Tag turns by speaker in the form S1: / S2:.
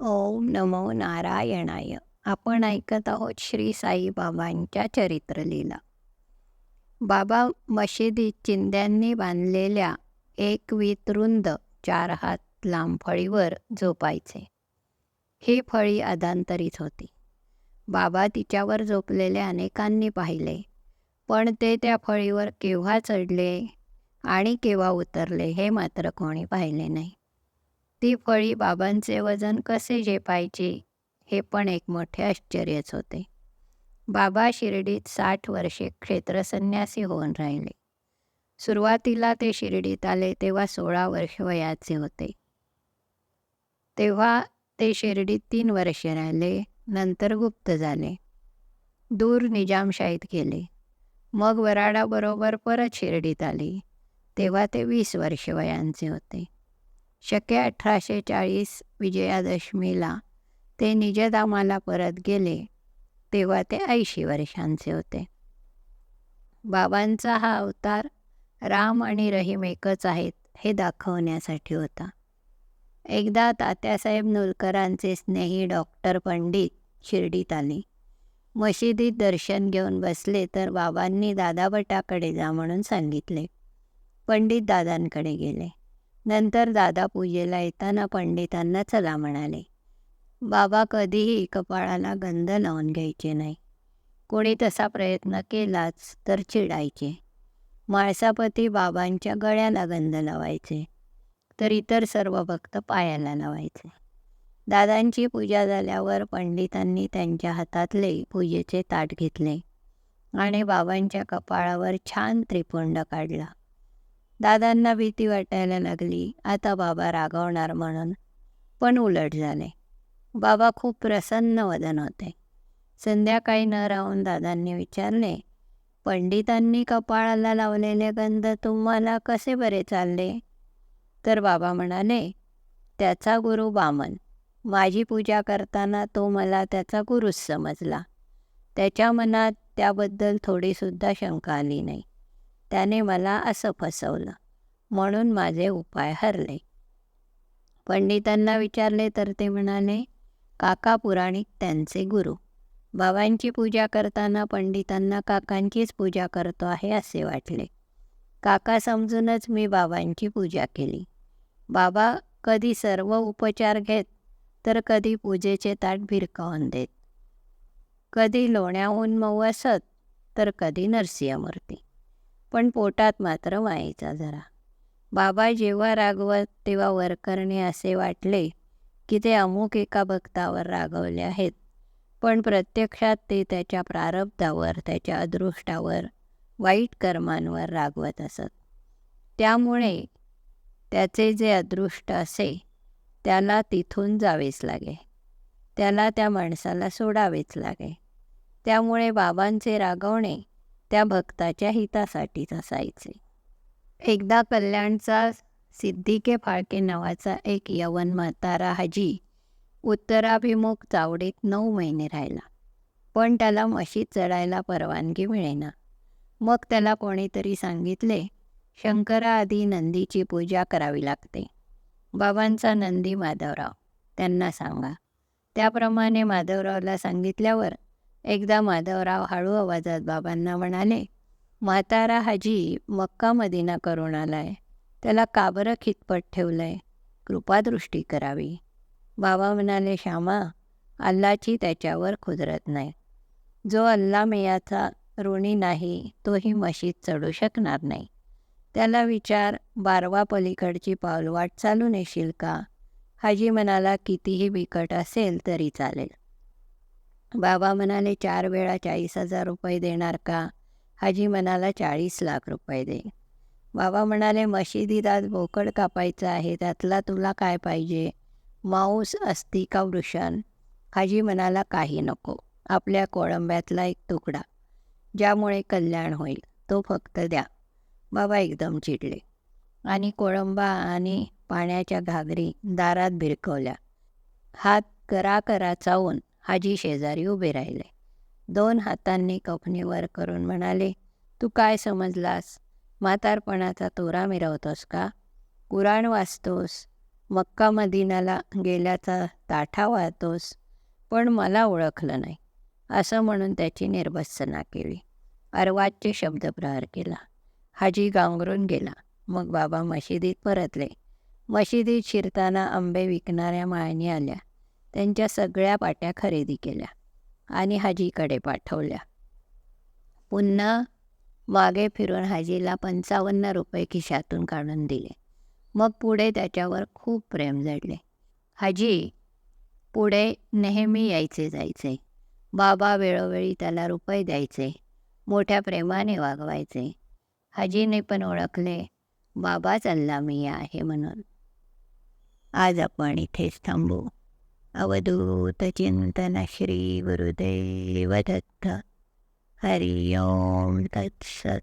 S1: ओम नमो नारायणाय. आपण ऐकत आहोत श्री साईबाबांच्या चरित्रलीला. बाबा मशिदीत चिंध्यांनी बांधलेल्या एक वितरुंद चार हात लांब फळीवर झोपायचे. ही फळी अधांतरीत होती. बाबा तिच्यावर झोपलेले अनेकांनी पाहिले पण ते त्या फळीवर केव्हा चढले आणि केव्हा उतरले हे मात्र कोणी पाहिले नाही. ती फळी बाबांचे वजन कसे झेपायची हे पण एक मोठे आश्चर्यच होते. बाबा शिर्डीत साठ वर्षे क्षेत्रसन्यासी होऊन राहिले. सुरुवातीला ते शिर्डीत आले तेव्हा सोळा वर्ष वयाचे होते. तेव्हा ते शिर्डीत तीन वर्षे राहिले नंतर गुप्त झाले. दूर निजामशाहीत गेले. मग वराडाबरोबर परत शिर्डीत आली. तेव्हा ते वीस वर्ष वयांचे होते. शके अठराशे चाळीस विजयादशमीला ते निजधामाला परत गेले तेव्हा ते ऐंशी वर्षांचे होते. बाबांचा हा अवतार राम आणि रहीम एकच आहेत हे दाखवण्यासाठी होता. एकदा तात्यासाहेब नुलकरांचे स्नेही डॉक्टर पंडित शिर्डीत आले. मशिदीत दर्शन घेऊन बसले तर बाबांनी दादाभटाकडे जा म्हणून सांगितले. पंडित दादांकडे गेले. नंतर दादा पूजेला येताना पंडितांना चला म्हणाले. बाबा कधीही कपाळाला गंध लावून घ्यायचे नाही. कोणी तसा प्रयत्न केलाच तर चिडायचे. माळसापती बाबांच्या गळ्याला गंध लावायचे. तर इतर सर्व भक्त पायाला लावायचे. दादांची पूजा झाल्यावर पंडितांनी त्यांच्या हातातले पूजेचे ताट घेतले आणि बाबांच्या कपाळावर छान त्रिपुंड काढला. दादांना भीती वाटायला लागली. आता बाबा रागवणार म्हणून पण उलट झाले. बाबा खूप प्रसन्न वदन होते. संध्याकाळी न राहून दादांनी विचारले पंडितांनी कपाळाला लावलेले गंध तुम्हाला कसे बरे चालले? तर बाबा म्हणाले त्याचा गुरु बामन. माझी पूजा करताना तो मला त्याचा गुरुच समजला. त्याच्या मनात त्याबद्दल थोडीसुद्धा शंका आली नाही. त्याने मला असं फसवलं. म्हणून माझे उपाय हरले. पंडितांना विचारले तर ते म्हणाले काका पुराणिक त्यांचे गुरु. बाबांची पूजा करताना पंडितांना काकांचीच पूजा करतो आहे असे वाटले. काका समजूनच मी बाबांची पूजा केली. बाबा कधी सर्व उपचार घेत तर कधी पूजेचे ताट भिरकावून देत. कधी लोण्याहून मऊ असत तर कधी नरसिंहमूर्ती. पण पोटात मात्र व्हायचा जरा. बाबा जेव्हा रागवत तेव्हा वरकरणे असे वाटले की ते अमुक एका भक्तावर रागवले आहेत. पण प्रत्यक्षात ते त्याच्या प्रारब्धावर त्याच्या अदृष्टावर वाईट कर्मांवर रागवत असत. त्यामुळे त्याचे जे अदृष्ट असे त्याला तिथून जावेच लागे. त्याला त्या माणसाला सोडावेच लागे. त्यामुळे बाबांचे रागवणे त्या भक्ताच्या हितासाठीच असायचे एकदा कल्याणचा सिद्धिके फाळके नावाचा एक यवन म्हातारा हाजी उत्तराभिमुख चावडीत नऊ महिने राहिला. पण त्याला म्हशीत चढायला परवानगी मिळेना. मग त्याला कोणीतरी सांगितले शंकराआधी नंदीची पूजा करावी लागते. बाबांचा नंदी माधवराव. त्यांना सांगा. त्याप्रमाणे माधवरावला सांगितल्यावर एकदा माधवराव हळू आवाजात बाबांना म्हणाले म्हातारा हाजी मक्का मदिना करून आलाय. त्याला काबरं खितपट ठेवलंय. कृपादृष्टी करावी. बाबा म्हणाले श्यामा अल्लाची त्याच्यावर खुदरत नाही. जो अल्ला मेयाचा ऋणी नाही तोही मशीद चढू शकणार नाही. त्याला विचार बारवा पलीकडची पावलवाट चालून येशील का? हाजी म्हणाला कितीही बिकट असेल तरी चालेल. बाबा म्हणाले चार वेळा चाळीस हजार रुपये देणार का? हाजी म्हणाला चाळीस लाख रुपये दे. बाबा म्हणाले मशिदीत आज बोकड कापायचं आहे त्यातला तुला काय पाहिजे? मांस अस्ती का वृषण? हाजी म्हणाला काही नको आपल्या कोळंब्यातला एक तुकडा ज्यामुळे कल्याण होईल तो फक्त द्या. बाबा एकदम चिडले आणि कोळंबा आणि पाण्याच्या घागरी दारात भिरकवल्या. हात करा करा चावून हाजी शेजारी उभे राहिले. दोन हातांनी कफनी वर करून म्हणाले तू काय समजलास? म्हातारपणाचा तोरा मिरवतोस का? कुराण वाचतोस? मक्का मदिनाला गेल्याचा ताठा वाहतोस पण मला ओळखलं नाही. असं म्हणून त्याची निर्भत्सना केली. अर्वाच्य शब्दप्रहार केला. हाजी गांगरून गेला. मग बाबा मशिदीत परतले. मशिदीत शिरताना आंबे विकणाऱ्या माळणी आल्या. त्यांच्या सगळ्या पाट्या खरेदी केल्या आणि हाजीकडे पाठवल्या. पुन्हा मागे फिरून हाजीला पंचावन्न रुपये खिशातून काढून दिले. मग पुढे त्याच्यावर खूप प्रेम जडले. हाजी पुढे नेहमी यायचे जायचे. बाबा वेळोवेळी त्याला रुपये द्यायचे. मोठ्या प्रेमाने वागवायचे. हाजीने पण ओळखले बाबा चालला अल्लामी आहे म्हणून. आज आपण इथेच थांबू. अवधूत चिंतन श्री गुरुदेव दत्त हरि ओम तत्सत।